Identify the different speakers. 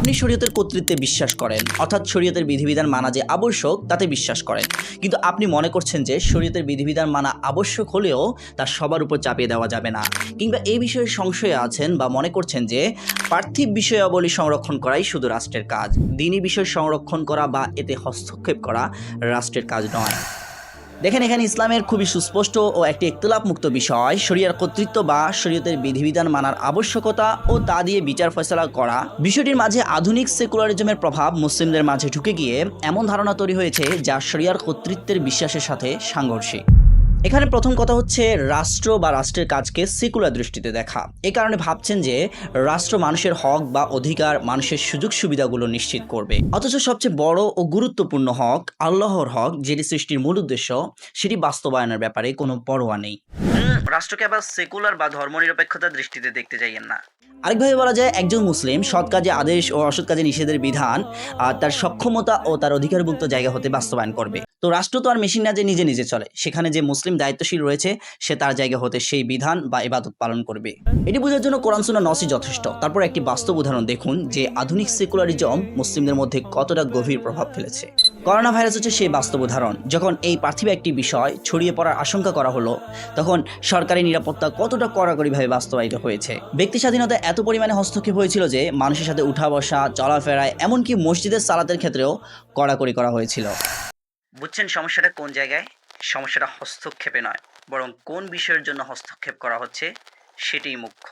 Speaker 1: আপনি শরীয়তের কর্তৃত্বে বিশ্বাস করেন, অর্থাৎ শরীয়তের বিধিবিধান মানা যে আবশ্যক, তাতে বিশ্বাস করেন। কিন্তু আপনি মনে করছেন যে শরীয়তের বিধিবিধান মানা আবশ্যক হলেও তা সবার উপর চাপিয়ে দেওয়া যাবে না। কিংবা এই বিষয়ে সংশয়ে আছেন বা মনে করছেন যে পার্থিব বিষয়াবলী সংরক্ষণ করাই শুধু রাষ্ট্রের কাজ। দিনী বিষয় সংরক্ষণ করা বা এতে হস্তক্ষেপ করা রাষ্ট্রের কাজ নয়। দেখেন, এখানে ইসলামের খুবই সুস্পষ্ট ও একটি মুক্ত বিষয়। শরিয়ার কর্তৃত্ব বা শরীয়তের বিধিবিধান মানার আবশ্যকতা ও তা দিয়ে বিচার ফয়সলা করা। বিষয়টির মাঝে আধুনিক সেকুলারিজমের প্রভাব মুসলিমদের মাঝে ঢুকে গিয়ে এমন ধারণা তৈরি হয়েছে যা শরিয়ার কর্তৃত্বের বিশ্বাসের সাথে সাংঘর্ষিক। এখানে প্রথম কথা হচ্ছে রাষ্ট্র বা রাষ্ট্রের কাজকে সেকুলার দৃষ্টিতে দেখা। এ কারণে ভাবছেন যে রাষ্ট্র মানুষের হক বা অধিকার মানুষের সুযোগ সুবিধাগুলো নিশ্চিত করবে। অথচ সবচেয়ে বড় ও গুরুত্বপূর্ণ হক আল্লাহর হক যেটি সৃষ্টির মূল উদ্দেশ্য সেটি বাস্তবায়নের ব্যাপারে কোনো পরোয়া নেই। রাষ্ট্রকে আবার সেকুলার বা ধর্মনিরপেক্ষতার দৃষ্টিতে দেখতে চাইয়েন না। আরেকভাবে বলা যায় একজন মুসলিম সৎ কাজে আদেশ ও অসৎ কাজে নিষেধের বিধান আর তার সক্ষমতা ও তার অধিকারভুক্ত জায়গা হতে বাস্তবায়ন করবে। তো রাষ্ট্র তো আর মেশিন না যে নিজে নিজে চলে। সেখানে যে মুসলিম দায়িত্বশীল রয়েছে, সে তার জায়গা হতে সেই বিধান বা ইবাদত পালন করবে। এটি বোঝার জন্য কোরআন সুন্নাহ নসই যথেষ্ট। তারপর একটি বাস্তব উদাহরণ দেখুন, যে আধুনিক সেকুলারিজম মুসলিমদের মধ্যে কতটা গভীর প্রভাব ফেলেছে। করোনা ভাইরাস হচ্ছে সেই বাস্তব উদাহরণ। যখন এই পার্থিব একটি বিষয় ছড়িয়ে পড়ার আশঙ্কা করা হলো, তখন সরকারি নিরাপত্তা কতটা কড়াকড়িভাবে বাস্তবায়িত হয়েছে। ব্যক্তি স্বাধীনতা এত পরিমাণে হস্তক্ষেপ হয়েছিল যে, মানুষের সাথে উঠা বসা চলাফেরায় এমনকি মসজিদের সালাতের ক্ষেত্রেও কড়াকড়ি করা হয়েছিল। বুঝছেন সমস্যাটা কোন জায়গায়? সমস্যাটা হস্তক্ষেপে নয়, বরং কোন বিষয়ের জন্য হস্তক্ষেপ করা হচ্ছে সেটাই মুখ্য।